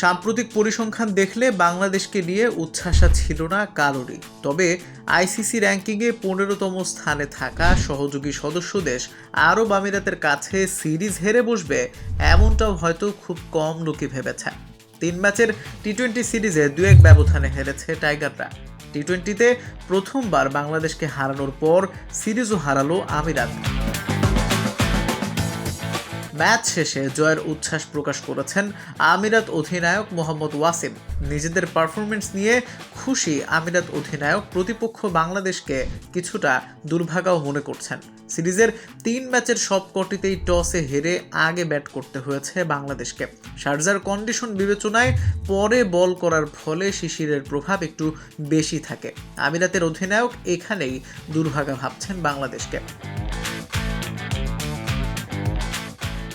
সাম্প্রতিক পরিসংখ্যান দেখলে বাংলাদেশকে নিয়ে উচ্ছ্বাসা ছিল না কারোরই। তবে আইসিসি র্যাঙ্কিংয়ে পনেরোতম স্থানে থাকা সহযোগী সদস্য দেশ আরব আমিরাতের কাছে সিরিজ হেরে বসবে এমনটাও হয়তো খুব কম লোকে ভেবেছে। তিন ম্যাচের টি টোয়েন্টি সিরিজে দু এক ব্যবধানে হেরেছে টাইগাররা। টি টোয়েন্টিতে প্রথমবার বাংলাদেশকে হারানোর পর সিরিজও হারালো আমিরাত। ম্যাচ শেষে জয়ের উচ্ছ্বাস প্রকাশ করেছেন আমিরাত অধিনায়ক মোহাম্মদ ওয়াসিম। নিজেদের পারফরমেন্স নিয়ে খুশি আমিরাত অধিনায়ক প্রতিপক্ষ বাংলাদেশকে কিছুটা দুর্ভাগাও মনে করছেন। সিরিজের তিন ম্যাচের সবকটিতেই টসে হেরে আগে ব্যাট করতে হয়েছে বাংলাদেশকে। শারজার কন্ডিশন বিবেচনায় পরে বল করার ফলে শিশিরের প্রভাব একটু বেশি থাকে। আমিরাতের অধিনায়ক এখানেই দুর্ভাগা ভাবছেন বাংলাদেশকে।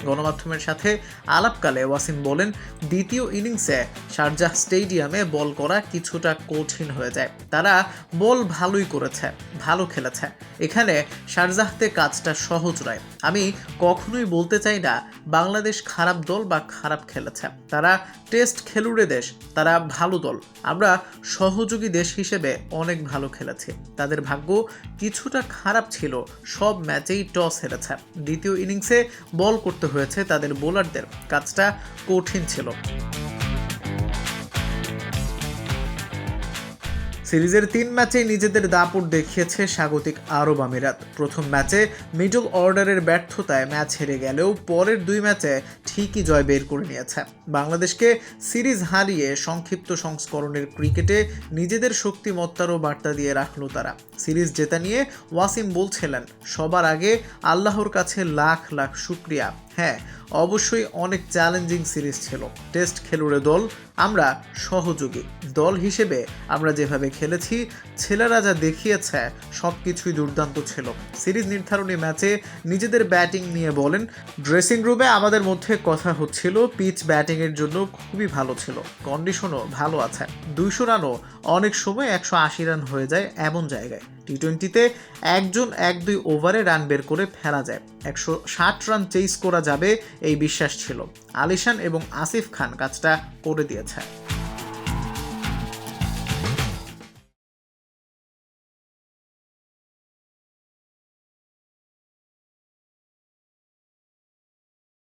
গণমাধ্যমের সাথে আলাপকালে ওয়াসিম বলেন, দ্বিতীয় ইনিংসে শারজাহ স্টেডিয়ামে বল করা কিছুটা কঠিন হয়ে যায়। তারা বল ভালোই করেছে, ভালো খেলেছে। এখানে শারজাহতে কাজটা সহজ নয়। আমি কখনোই বলতে চাই না বাংলাদেশ খারাপ দল বা খারাপ খেলেছে। তারা টেস্ট খেলুড়ে দেশ, তারা ভালো দল। আমরা সহযোগী দেশ হিসেবে অনেক ভালো খেলেছি। তাদের ভাগ্য কিছুটা খারাপ ছিল, সব ম্যাচেই টস হেরেছে। দ্বিতীয় ইনিংসে বল করতে হয়েছে তাদের বোলারদের, কাজটা কঠিন ছিল। সিরিজের তিন ম্যাচে নিজেদের দাপট দেখিয়েছে স্বাগতিক আরব আমিরাত। প্রথম ম্যাচে মিডল অর্ডারের ব্যর্থতায় ম্যাচ হেরে গেলেও পরের দুই ম্যাচে ঠিকই জয় বের করে নিয়েছে। বাংলাদেশকে সিরিজ হারিয়ে সংক্ষিপ্ত সংস্করণের ক্রিকেটে নিজেদের শক্তিমত্তারও বার্তা দিয়ে রাখল তারা। সিরিজ জেতা নিয়ে ওয়াসিম বলছিলেন, সবার আগে আল্লাহর কাছে লাখ লাখ শুক্রিয়া। হ্যাঁ অবশ্যই অনেক চ্যালেঞ্জিং সিরিজ ছিল। টেস্ট খেলুড়ে দল, আমরা সহযোগী। দল হিসেবে আমরা যেভাবে খেলেছি, ছেলেরা যা দেখিয়েছে সব কিছুই দুর্দান্ত ছিল। সিরিজ নির্ধারণী ম্যাচে নিজেদের ব্যাটিং নিয়ে বলেন ড্রেসিং রুমে আমাদের মধ্যে কথা হচ্ছিল পিচ ব্যাটিংয়ের জন্য খুবই ভালো ছিল। কন্ডিশনও ভালো আছে। দুইশো রানও অনেক সময় একশো আশি রান হয়ে যায় এমন জায়গায়। টি টোয়েন্টিতে একজন এক দুই ওভারে রান বের করে ফেলা যায়। একশো ষাট রান চেস করা যাবে, এই বিশ্বাস ছিল। আলিশান এবং আসিফ খান কাজটা করে দিয়েছে।